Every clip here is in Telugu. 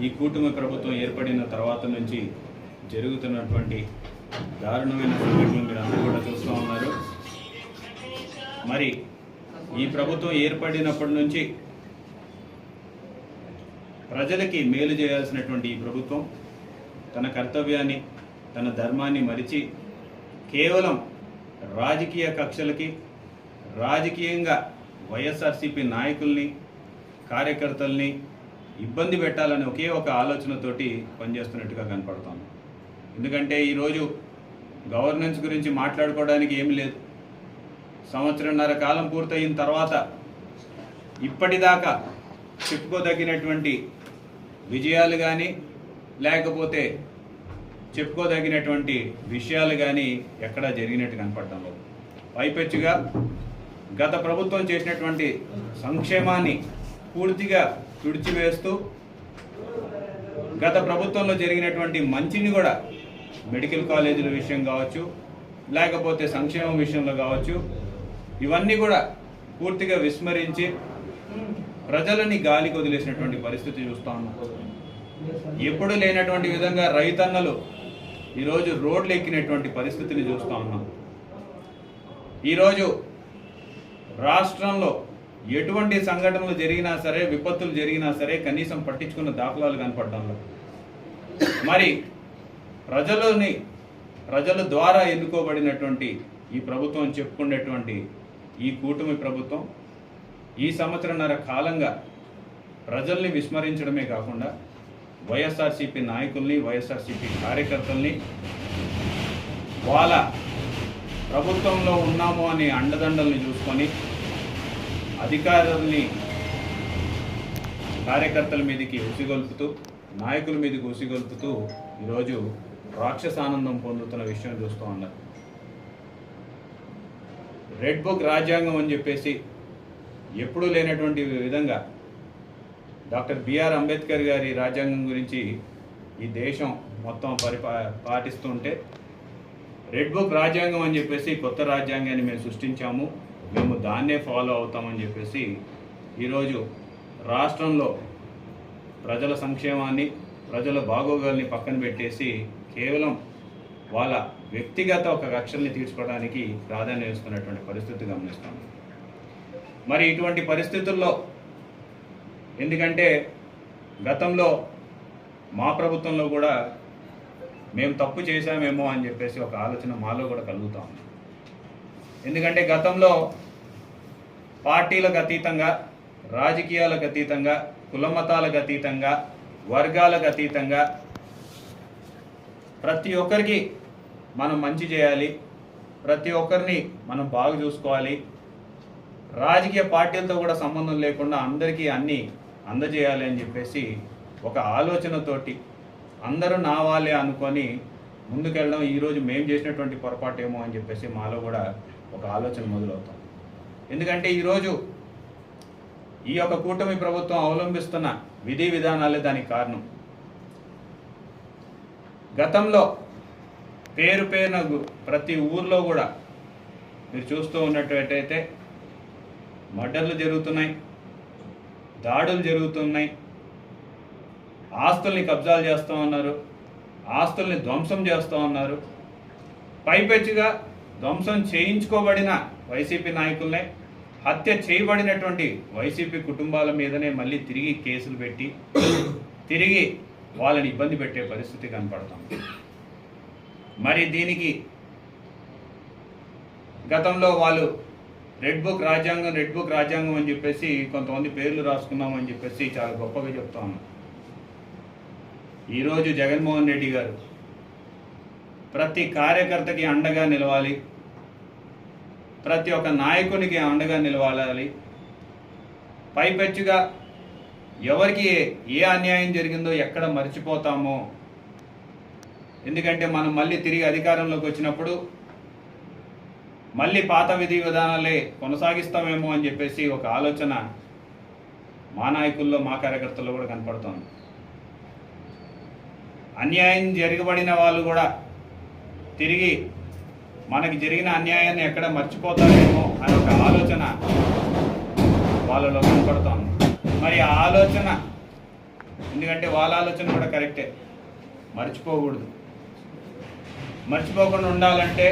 ఈ కూటమి ప్రభుత్వం ఏర్పడిన తర్వాత నుంచి జరుగుతున్నటువంటి దారుణమైన సంఘటనలు మీరు అందరూ కూడా చూస్తూ ఉన్నారు. మరి ఈ ప్రభుత్వం ఏర్పడినప్పటి నుంచి ప్రజలకి మేలు చేయాల్సినటువంటి ఈ ప్రభుత్వం తన కర్తవ్యాన్ని తన ధర్మాన్ని మరిచి కేవలం రాజకీయ కక్షలకి రాజకీయంగా వైఎస్ఆర్సీపీ నాయకుల్ని కార్యకర్తల్ని ఇబ్బంది పెట్టాలని ఒకే ఒక ఆలోచనతోటి పనిచేస్తున్నట్టుగా కనపడతాను. ఎందుకంటే ఈరోజు గవర్నెన్స్ గురించి మాట్లాడుకోవడానికి ఏమి లేదు. సంవత్సరంన్నర కాలం పూర్తయిన తర్వాత ఇప్పటిదాకా చెప్పుకోదగినటువంటి విజయాలు కానీ లేకపోతే చెప్పుకోదగినటువంటి విషయాలు కానీ ఎక్కడా జరిగినట్టు కనపడటం లేదు. పైపెచ్చుగా గత ప్రభుత్వం చేసినటువంటి సంక్షేమాన్ని పూర్తిగా తుడిచివేస్తూ గత ప్రభుత్వంలో జరిగినటువంటి మంచిని కూడా మెడికల్ కాలేజీల విషయం కావచ్చు లేకపోతే సంక్షేమం విషయంలో కావచ్చు ఇవన్నీ కూడా పూర్తిగా విస్మరించి ప్రజలని గాలి వదిలేసినటువంటి పరిస్థితి చూస్తా ఉన్నాం. ఎప్పుడు లేనటువంటి విధంగా రైతన్నలు ఈరోజు రోడ్లు ఎక్కినటువంటి పరిస్థితిని చూస్తూ ఉన్నాం. ఈరోజు రాష్ట్రంలో ఎటువంటి సంఘటనలు జరిగినా సరే విపత్తులు జరిగినా సరే కనీసం పట్టించుకున్న దాఖలాలు కనపడడంలో. మరి ప్రజలని ప్రజల ద్వారా ఎన్నుకోబడినటువంటి ఈ ప్రభుత్వం చెప్పుకునేటువంటి ఈ కూటమి ప్రభుత్వం ఈ సంవత్సరంన్నర కాలంగా ప్రజల్ని విస్మరించడమే కాకుండా వైఎస్ఆర్సీపీ నాయకుల్ని వైఎస్ఆర్సీపీ కార్యకర్తల్ని వాళ్ళ ప్రభుత్వంలో ఉన్నాము అనే అండదండల్ని చూసుకొని అధికారుల్ని కార్యకర్తల మీదకి ఉసిగొల్పుతూ నాయకుల మీదకి ఉసిగొల్పుతూ ఈరోజు రాక్షసానందం పొందుతున్న విషయం చూస్తూ ఉన్నారు. రెడ్ బుక్ రాజ్యాంగం అని చెప్పేసి ఎప్పుడూ లేనటువంటి విధంగా డాక్టర్ బిఆర్ అంబేద్కర్ గారి రాజ్యాంగం గురించి ఈ దేశం మొత్తం పరిపా పాటిస్తుంటే రెడ్ బుక్ రాజ్యాంగం అని చెప్పేసి కొత్త రాజ్యాంగాన్ని మేము సృష్టించాము. మేము దాన్నే ఫాలో అవుతామని చెప్పేసి ఈరోజు రాష్ట్రంలో ప్రజల సంక్షేమాన్ని ప్రజల బాగోగాల్ని పక్కన పెట్టేసి కేవలం వాళ్ళ వ్యక్తిగత ఒక కక్షల్ని తీర్చుకోవడానికి ప్రాధాన్యం ఇస్తున్నటువంటి పరిస్థితి గమనిస్తాం మరి ఇటువంటి పరిస్థితుల్లో ఎందుకంటే గతంలో మా ప్రభుత్వంలో కూడా మేము తప్పు చేశామేమో అని చెప్పేసి ఒక ఆలోచన మాలో కూడా కలుగుతా ఉంది. ఎందుకంటే గతంలో పార్టీలకు అతీతంగా రాజకీయాలకు అతీతంగా కులమతాలకు అతీతంగా వర్గాలకు అతీతంగా ప్రతి ఒక్కరికి మనం మంచి చేయాలి. ప్రతి ఒక్కరిని మనం బాగా చూసుకోవాలి. రాజకీయ పార్టీలతో కూడా సంబంధం లేకుండా అందరికీ అన్నీ అందజేయాలి అని చెప్పేసి ఒక ఆలోచనతోటి అందరూ నా వాళ్ళే అనుకొని ముందుకెళ్ళడం ఈరోజు మేము చేసినటువంటి పొరపాటు ఏమో అని చెప్పేసి మాలో కూడా ఒక ఆలోచన మొదలవుతాం. ఎందుకంటే ఈరోజు ఈ యొక్క కూటమి ప్రభుత్వం అవలంబిస్తున్న విధి విధానాలే దానికి కారణం. గతంలో పేరు పేరున ప్రతి ఊర్లో కూడా మీరు చూస్తూ ఉన్నట్టయితే మర్డర్లు జరుగుతున్నాయి దాడులు జరుగుతున్నాయి ఆస్తుల్ని కబ్జాలు చేస్తూ ఉన్నారు ఆస్తుల్ని ధ్వంసం చేస్తూ ఉన్నారు. పైపెచ్చుగా ధ్వంసం చేయించుకోబడిన వైసీపీ నాయకులనే హత్య చేయబడినటువంటి వైసీపీ కుటుంబాల మీదనే మళ్ళీ తిరిగి కేసులు పెట్టి తిరిగి వాళ్ళని ఇబ్బంది పెట్టే పరిస్థితి కనపడతాం. మరి దీనికి గతంలో వాళ్ళు రెడ్ బుక్ రాజ్యాంగం రెడ్ బుక్ రాజ్యాంగం అని చెప్పేసి కొంతమంది పేర్లు రాసుకున్నామని చెప్పేసి చాలా గొప్పగా చెప్తా ఉన్నాం. ఈరోజు జగన్మోహన్ రెడ్డి గారు ప్రతి కార్యకర్తకి అండగా నిలవాలి. ప్రతి ఒక్క నాయకునికి అండగా నిలవాలి. పైపెచ్చుగా ఎవరికి ఏ అన్యాయం జరిగిందో ఎక్కడ మర్చిపోతామో. ఎందుకంటే మనం మళ్ళీ తిరిగి అధికారంలోకి వచ్చినప్పుడు మళ్ళీ పాత విధి విధానాలే కొనసాగిస్తామేమో అని చెప్పేసి ఒక ఆలోచన మా నాయకుల్లో మా కార్యకర్తల్లో కూడా కనపడుతోంది. అన్యాయం జరగబడిన వాళ్ళు కూడా తిరిగి మనకి జరిగిన అన్యాయాన్ని ఎక్కడ మర్చిపోతారేమో అనే ఒక ఆలోచన వాళ్ళలో కనపడుతోంది. మరి ఆ ఆలోచన ఎందుకంటే వాళ్ళ ఆలోచన కూడా కరెక్టే మర్చిపోకూడదు. మర్చిపోకుండా ఉండాలంటే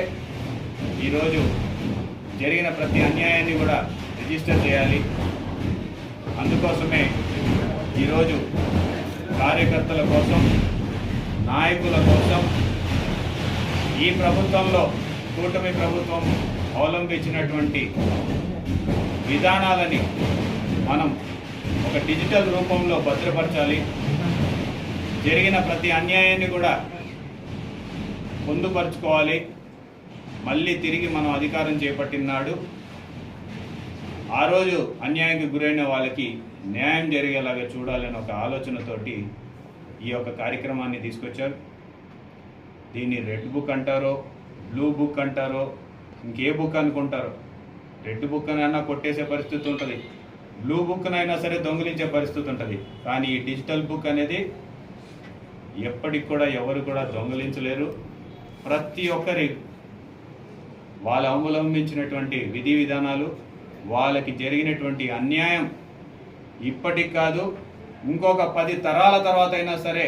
ఈరోజు జరిగిన ప్రతి అన్యాయాన్ని కూడా రిజిస్టర్ చేయాలి. అందుకోసమే ఈరోజు కార్యకర్తల కోసం నాయకుల కోసం ఈ ప్రభుత్వంలో కూటమి ప్రభుత్వం అవలంబించినటువంటి విధానాలని మనం ఒక డిజిటల్ రూపంలో భద్రపరచాలి. జరిగిన ప్రతి అన్యాయాన్ని కూడా పొందుపరుచుకోవాలి. మళ్ళీ తిరిగి మనం అధికారం చేపట్టినాడు ఆ రోజు అన్యాయానికి గురైన వాళ్ళకి న్యాయం జరిగేలాగా చూడాలని ఒక ఆలోచనతోటి ఈ యొక్క కార్యక్రమాన్ని తీసుకొచ్చారు. దీన్ని రెడ్ బుక్ అంటారో బ్లూ బుక్ అంటారో ఇంకే బుక్ అనుకుంటారో. రెడ్ బుక్ అయినా కొట్టేసే పరిస్థితి ఉంటుంది. బ్లూ బుక్నైనా సరే దొంగిలించే పరిస్థితి ఉంటుంది. కానీ ఈ డిజిటల్ బుక్ అనేది ఎప్పటికి కూడా ఎవరు కూడా దొంగిలించలేరు. ప్రతి ఒక్కరి వాళ్ళు అవలంబించినటువంటి విధి విధానాలు వాళ్ళకి జరిగినటువంటి అన్యాయం ఇప్పటికి కాదు ఇంకొక పది తరాల తర్వాత అయినా సరే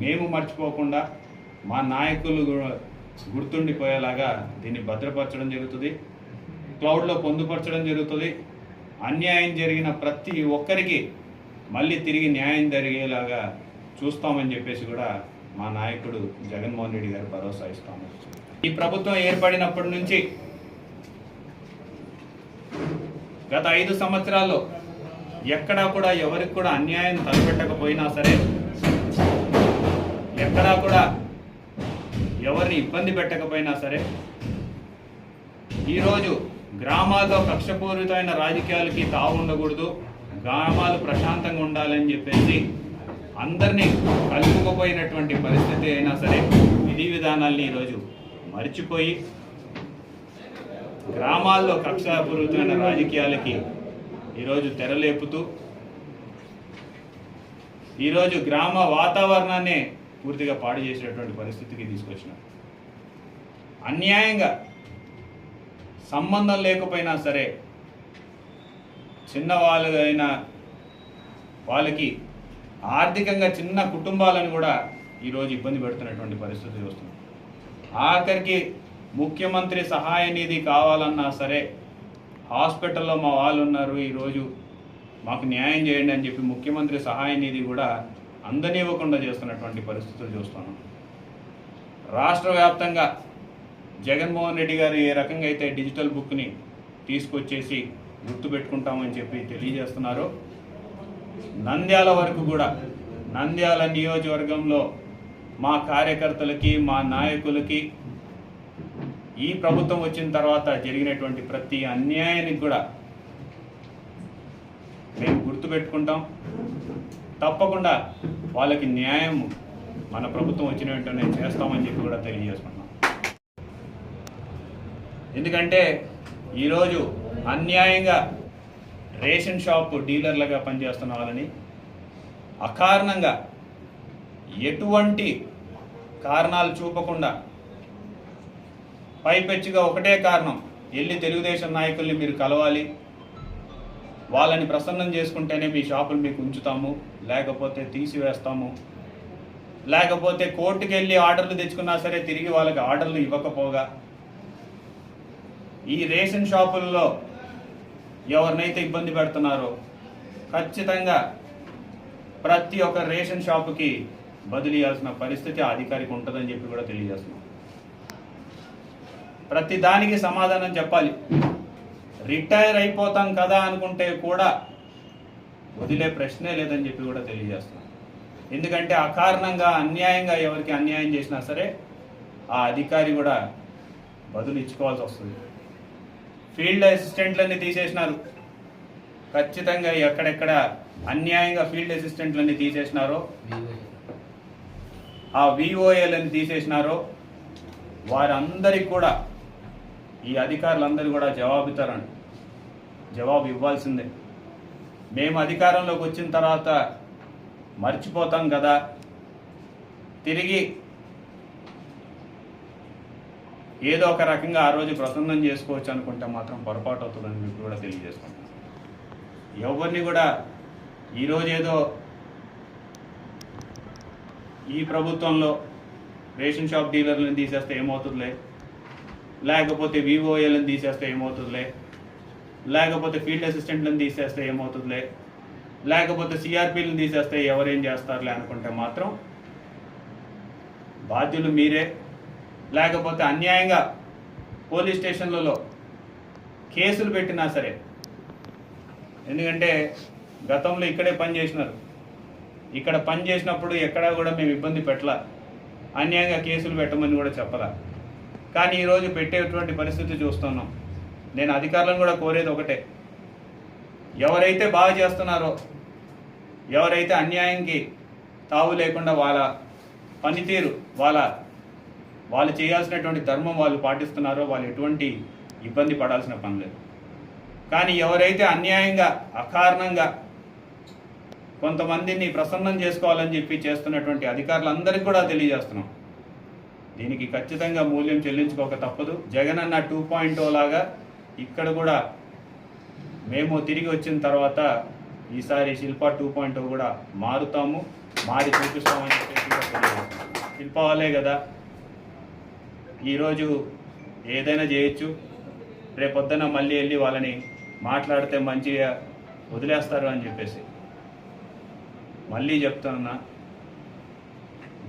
మేము మర్చిపోకుండా మా నాయకులు గుర్తుండిపోయేలాగా దీన్ని భద్రపరచడం జరుగుతుంది. క్లౌడ్లో పొందుపరచడం జరుగుతుంది. అన్యాయం జరిగిన ప్రతి ఒక్కరికి మళ్ళీ తిరిగి న్యాయం జరిగేలాగా చూస్తామని చెప్పేసి కూడా మా నాయకుడు జగన్మోహన్ రెడ్డి గారు భరోసా ఇస్తాము. ఈ ప్రభుత్వం ఏర్పడినప్పటి నుంచి గత ఐదు సంవత్సరాల్లో ఎక్కడా కూడా ఎవరికి కూడా అన్యాయం తలపెట్టకపోయినా సరే ఎక్కడా కూడా ఎవరిని ఇబ్బంది పెట్టకపోయినా సరే ఈరోజు గ్రామాల్లో కక్షపూరితమైన రాజకీయాలకి తావు ఉండకూడదు గ్రామాలు ప్రశాంతంగా ఉండాలని చెప్పేసి అందరినీ కలుపుకుపోయినటువంటి పరిస్థితి అయినా సరే విధి విధానాల్ని ఈరోజు మర్చిపోయి గ్రామాల్లో కక్షపూరితమైన రాజకీయాలకి ఈరోజు తెరలేపుతూ ఈరోజు గ్రామ వాతావరణాన్ని పూర్తిగా పాడు చేసినటువంటి పరిస్థితికి తీసుకొచ్చినారు. అన్యాయంగా సంబంధం లేకపోయినా సరే చిన్నవాళ్ళైన వాళ్ళకి ఆర్థికంగా చిన్న కుటుంబాలను కూడా ఈరోజు ఇబ్బంది పెడుతున్నటువంటి పరిస్థితి వస్తుంది. ఆఖరికి ముఖ్యమంత్రి సహాయ నిధి కావాలన్నా సరే హాస్పిటల్లో మా వాళ్ళు ఉన్నారు ఈరోజు మాకు న్యాయం చేయండి అని చెప్పి ముఖ్యమంత్రి సహాయ నిధి కూడా అందనివ్వకుండా చేస్తున్నటువంటి పరిస్థితులు చూస్తున్నాం. రాష్ట్ర వ్యాప్తంగా జగన్మోహన్ రెడ్డి గారు ఏ రకంగా అయితే డిజిటల్ బుక్ని తీసుకొచ్చేసి గుర్తుపెట్టుకుంటామని చెప్పి తెలియజేస్తున్నారు నంద్యాల వరకు కూడా నంద్యాల నియోజకవర్గంలో మా కార్యకర్తలకి మా నాయకులకి ఈ ప్రభుత్వం వచ్చిన తర్వాత జరిగినటువంటి ప్రతి అన్యాయానికి కూడా మేము గుర్తుపెట్టుకుంటాం. తప్పకుండా వాళ్ళకి న్యాయం మన ప్రభుత్వం వచ్చిన వెంటనే చేస్తామని చెప్పి కూడా తెలియజేసుకుంటున్నాం ఎందుకంటే ఈరోజు అన్యాయంగా రేషన్ షాప్ డీలర్లుగా పనిచేస్తున్న వాళ్ళని అకారణంగా ఎటువంటి కారణాలు చూపకుండా పైపెచ్చిగా ఒకటే కారణం వెళ్ళి తెలుగుదేశం నాయకుల్ని మీరు కలవాలి వాళ్ళని ప్రసన్నం చేసుకుంటేనే మీ షాపులు మీకు ఉంచుతాము లేకపోతే తీసివేస్తాము. లేకపోతే కోర్టుకి వెళ్ళి ఆర్డర్లు తెచ్చుకున్నా సరే తిరిగి వాళ్ళకి ఆర్డర్లు ఇవ్వకపోగా. ఈ రేషన్ షాపుల్లో ఎవరినైతే ఇబ్బంది పెడుతున్నారో ఖచ్చితంగా ప్రతి ఒక్క రేషన్ షాపుకి బదిలీయాల్సిన పరిస్థితి అధికారికి ఉంటుందని చెప్పి కూడా తెలియజేస్తున్నాం. ప్రతి దానికి సమాధానం చెప్పాలి. రిటైర్ అయిపోతాం కదా అనుకుంటే కూడా వదిలే ప్రశ్నే లేదని చెప్పి కూడా తెలియజేస్తున్నాం. ఎందుకంటే అకారణంగా అన్యాయంగా ఎవరికి అన్యాయం చేసినా సరే ఆ అధికారి కూడా బదులు ఇచ్చుకోవాల్సి వస్తుంది. ఫీల్డ్ అసిస్టెంట్లన్నీ తీసేసినారు. ఖచ్చితంగా ఎక్కడెక్కడ అన్యాయంగా ఫీల్డ్ అసిస్టెంట్లన్నీ తీసేసినారో ఆ విఓఏలని తీసేసినారో వారందరికి కూడా ఈ అధికారులందరూ కూడా జవాబుతారండి జవాబు ఇవ్వాల్సిందే. మేము అధికారంలోకి వచ్చిన తర్వాత మర్చిపోతాం కదా. తిరిగి ఏదో ఒక రకంగా ఆ రోజు ప్రసన్నం చేసుకోవచ్చు అనుకుంటే మాత్రం పొరపాటు అవుతుందని మీకు కూడా తెలియజేసుకుంటాం ఎవరిని కూడా ఈరోజు ఏదో ఈ ప్రభుత్వంలో రేషన్ షాప్ డీలర్లను తీసేస్తే ఏమవుతుందిలే? లేకపోతే వివోఏలను తీసేస్తే ఏమవుతుందిలే? లేకపోతే ఫీల్డ్ అసిస్టెంట్లను తీసేస్తే ఏమవుతుందిలే? లేకపోతే సిఆర్పీలను తీసేస్తే ఎవరేం చేస్తారులే అనుకుంటే మాత్రం బాధ్యులు మీరే. లేకపోతే అన్యాయంగా పోలీస్ స్టేషన్లలో కేసులు పెట్టినా సరే ఎందుకంటే గతంలో ఇక్కడే పని చేసినారు. ఇక్కడ పని చేసినప్పుడు ఎక్కడా కూడా మేము ఇబ్బంది పెట్టలా. అన్యాయంగా కేసులు పెట్టమని కూడా చెప్పలా. కానీ ఈరోజు పెట్టేటువంటి పరిస్థితి చూస్తున్నాం. నేను అధికారులను కూడా కోరేది ఒకటే. ఎవరైతే బాగా చేస్తున్నారో ఎవరైతే అన్యాయంకి తావు లేకుండా వాళ్ళ పనితీరు వాళ్ళ వాళ్ళు చేయాల్సినటువంటి ధర్మం వాళ్ళు పాటిస్తున్నారో వాళ్ళు ఎటువంటి ఇబ్బంది పడాల్సిన పని లేదు. కానీ ఎవరైతే అన్యాయంగా అకారణంగా కొంతమందిని ప్రసన్నం చేసుకోవాలని చెప్పి చేస్తున్నటువంటి అధికారులందరికీ కూడా తెలియజేస్తున్నాం. దీనికి ఖచ్చితంగా మూల్యం చెల్లించుకోక తప్పదు. జగన్ అన్న టూ పాయింట్ లాగా ఇక్కడ కూడా మేము తిరిగి వచ్చిన తర్వాత ఈసారి శిల్ప టూ పాయింట్ కూడా మారుతాము మారి చూపిస్తామని చెప్పేసి శిల్ప వాళ్ళే కదా. ఈరోజు ఏదైనా చేయొచ్చు. రేపొద్దున మళ్ళీ వెళ్ళి వాళ్ళని మాట్లాడితే మంచిగా వదిలేస్తారు అని చెప్పేసి. మళ్ళీ చెప్తున్నా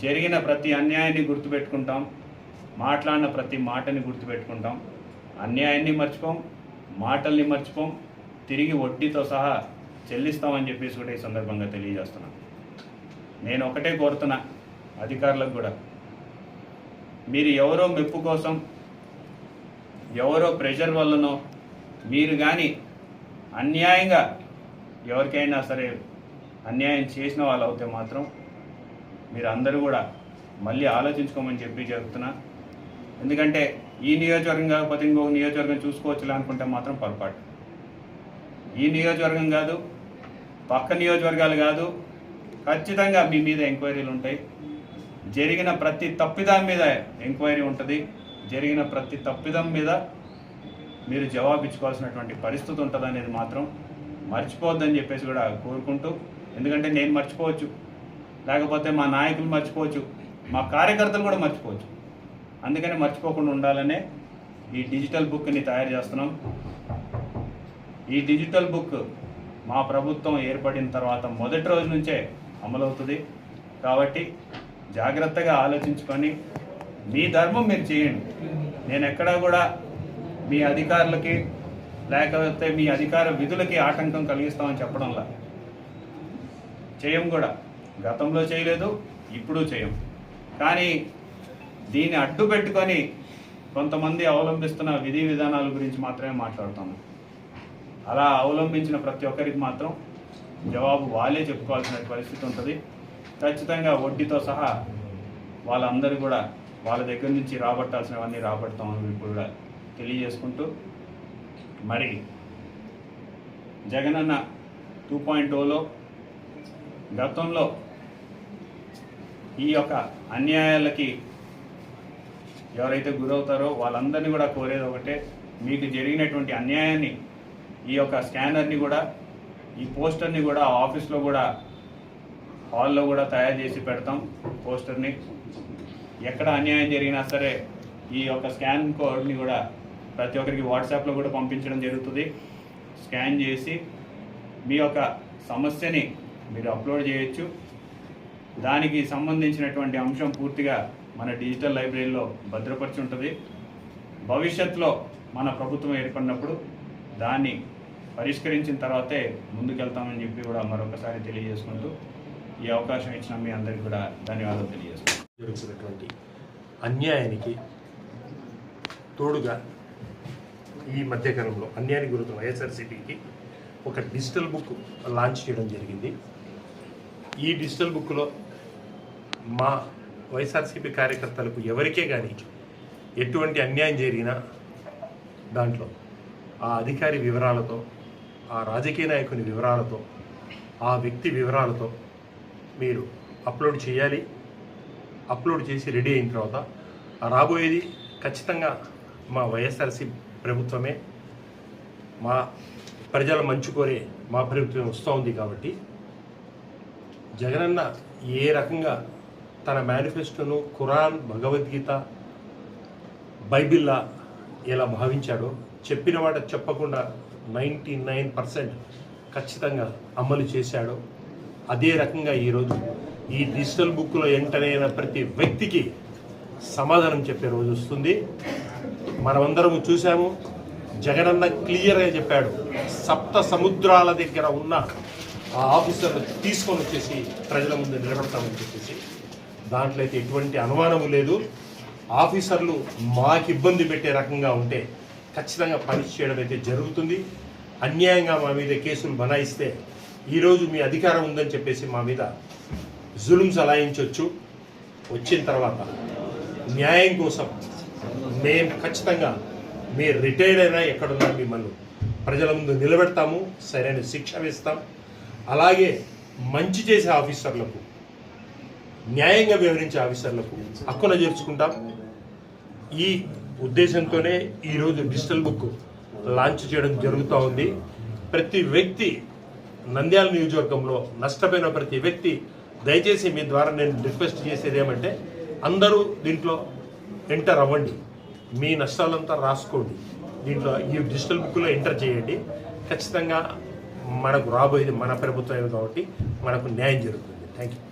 జరిగిన ప్రతి అన్యాయాన్ని గుర్తుపెట్టుకుంటాం మాట్లాడిన ప్రతి మాటని గుర్తుపెట్టుకుంటాం. అన్యాయాన్ని మర్చిపోం మాటల్ని మర్చిపోం తిరిగి వడ్డీతో సహా చెల్లిస్తామని చెప్పేసి కూడా ఈ సందర్భంగా తెలియజేస్తున్నాను నేను ఒకటే కోరుతున్నా అధికారులకు కూడా. మీరు ఎవరో మెప్పు కోసం ఎవరో ప్రెషర్ వల్లనో మీరు కానీ అన్యాయంగా ఎవరికైనా సరే అన్యాయం చేసిన వాళ్ళు అవుతే మాత్రం మీరు అందరూ కూడా మళ్ళీ ఆలోచించుకోమని చెప్పి చెప్తున్నా. ఎందుకంటే ఈ నియోజకవర్గం కాకపోతే ఇంకో నియోజకవర్గం చూసుకోవచ్చులే అనుకుంటే మాత్రం పొరపాటు. ఈ నియోజకవర్గం కాదు పక్క నియోజకవర్గాలు కాదు ఖచ్చితంగా మీ మీద ఎంక్వైరీలు ఉంటాయి. జరిగిన ప్రతి తప్పిదం మీద ఎంక్వైరీ ఉంటుంది. జరిగిన ప్రతి తప్పిదం మీద మీరు జవాబిచ్చుకోవాల్సినటువంటి పరిస్థితి ఉంటుంది అనేది మాత్రం మర్చిపోవద్దని చెప్పేసి కూడా కోరుకుంటూ ఎందుకంటే నేను మర్చిపోవచ్చు. లేకపోతే మా నాయకులు మర్చిపోవచ్చు. మా కార్యకర్తలు కూడా మర్చిపోవచ్చు. అందుకని మర్చిపోకుండా ఉండాలనే ఈ డిజిటల్ బుక్ని తయారు చేస్తున్నాం. ఈ డిజిటల్ బుక్ మా ప్రభుత్వం ఏర్పడిన తర్వాత మొదటి రోజు నుంచే అమలవుతుంది. కాబట్టి జాగ్రత్తగా ఆలోచించుకొని మీ ధర్మం మీరు చేయండి. నేను ఎక్కడా కూడా మీ అధికారులకి లేకపోతే మీ అధికార విధులకి ఆటంకం కలిగిస్తామని చెప్పడంలా చేయం కూడా. గతంలో చేయలేదు ఇప్పుడు చేయం. కానీ దీన్ని అడ్డు పెట్టుకొని కొంతమంది అవలంబిస్తున్న విధి విధానాల గురించి మాత్రమే మాట్లాడుతాము. అలా అవలంబించిన ప్రతి ఒక్కరికి మాత్రం జవాబు వాళ్ళే చెప్పుకోవాల్సిన పరిస్థితి ఉంటుంది. ఖచ్చితంగా వడ్డీతో సహా వాళ్ళందరూ కూడా వాళ్ళ దగ్గర నుంచి రాబట్టాల్సినవన్నీ రాబడతామని ఇప్పుడు కూడా తెలియజేసుకుంటూ మరి జగనన్న టూ పాయింట్ ఓలో గతంలో ఈ యొక్క అన్యాయాలకి ఎవరైతే గురవుతారో వాళ్ళందరినీ కూడా కోరేది ఒకటే మీకు జరిగినటువంటి అన్యాయాన్ని ఈ యొక్క స్కానర్ని కూడా ఈ పోస్టర్ని కూడా ఆఫీస్లో కూడా హాల్లో కూడా తయారు చేసి పెడతాం పోస్టర్ని. ఎక్కడ అన్యాయం జరిగినా సరే ఈ యొక్క స్కాన్ కోడ్ని కూడా ప్రతి ఒక్కరికి వాట్సాప్లో కూడా పంపించడం జరుగుతుంది. స్కాన్ చేసి మీ యొక్క సమస్యని మీరు అప్లోడ్ చేయొచ్చు. దానికి సంబంధించినటువంటి అంశం పూర్తిగా మన డిజిటల్ లైబ్రరీలో భద్రపరిచి ఉంటుంది. భవిష్యత్తులో మన ప్రభుత్వం ఏర్పడినప్పుడు దాన్ని పరిష్కరించిన తర్వాతే ముందుకెళ్తామని చెప్పి కూడా మరొకసారి తెలియజేసుకుంటూ ఈ అవకాశం ఇచ్చిన మీ అందరికీ కూడా ధన్యవాదాలు తెలియజేస్తున్నాను జరుగుతున్నటువంటి అన్యాయానికి తోడుగా ఈ మధ్యకాలంలో అన్యాయానికి గురవుతున్న వైఎస్ఆర్సీపీకి ఒక డిజిటల్ బుక్ లాంచ్ చేయడం జరిగింది. ఈ డిజిటల్ బుక్లో మా వైఎస్ఆర్సీపీ కార్యకర్తలకు ఎవరికే కానీ ఎటువంటి అన్యాయం జరిగినా దాంట్లో ఆ అధికారి వివరాలతో ఆ రాజకీయ నాయకుని వివరాలతో ఆ వ్యక్తి వివరాలతో మీరు అప్లోడ్ చేయాలి. అప్లోడ్ చేసి రెడీ అయిన తర్వాత రాబోయేది ఖచ్చితంగా మా వైఎస్ఆర్సీ ప్రభుత్వమే. మా ప్రజల మంచి కోరే మా ప్రభుత్వం వస్తూ ఉంది కాబట్టి జగనన్న ఏ రకంగా తన మేనిఫెస్టోను ఖురాన్ భగవద్గీత బైబిల్లా ఎలా భావించాడో చెప్పిన వాట చెప్పకుండా నైంటీ నైన్ పర్సెంట్ ఖచ్చితంగా అమలు చేశాడో అదే రకంగా ఈరోజు ఈ డిజిటల్ బుక్లో ఎంటర్ అయిన ప్రతి వ్యక్తికి సమాధానం చెప్పే రోజు వస్తుంది. మనమందరం చూసాము జగనన్న క్లియర్గా చెప్పాడు సప్త సముద్రాల దగ్గర ఉన్న ఆ ఆఫీసర్లు తీసుకొని వచ్చేసి ప్రజల ముందు నిలబడతామని చెప్పేసి. దాంట్లో అయితే ఎటువంటి అనుమానము లేదు. ఆఫీసర్లు మాకు ఇబ్బంది పెట్టే రకంగా ఉంటే ఖచ్చితంగా పని చేయడం అయితే జరుగుతుంది. అన్యాయంగా మా మీద కేసులు బనాయిస్తే ఈరోజు మీ అధికారం ఉందని చెప్పేసి మా మీద జులుం చలాయించవచ్చు వచ్చిన తర్వాత న్యాయం కోసం మేము ఖచ్చితంగా మీరు రిటైర్డ్ అయినా ఎక్కడున్నా మిమ్మల్ని ప్రజల ముందు నిలబెడతాము. సరైన శిక్ష వేస్తాం. అలాగే మంచి చేసే ఆఫీసర్లకు న్యాయంగా వ్యవహరించే ఆఫీసర్లకు హక్కున చేర్చుకుంటాం. ఈ ఉద్దేశంతోనే ఈరోజు డిజిటల్ బుక్ లాంచ్ చేయడం జరుగుతూ ఉంది. ప్రతి వ్యక్తి నంద్యాల నియోజకవర్గంలో నష్టపోయిన ప్రతి వ్యక్తి దయచేసి మీ ద్వారా నేను రిక్వెస్ట్ చేసేది ఏమంటే అందరూ దీంట్లో ఎంటర్ అవ్వండి. మీ నష్టాలంతా రాసుకోండి. దీంట్లో ఈ డిజిటల్ బుక్లో ఎంటర్ చేయండి. ఖచ్చితంగా మనకు రాబోయేది మన ప్రభుత్వమే కాబట్టి మనకు న్యాయం జరుగుతుంది. Thank you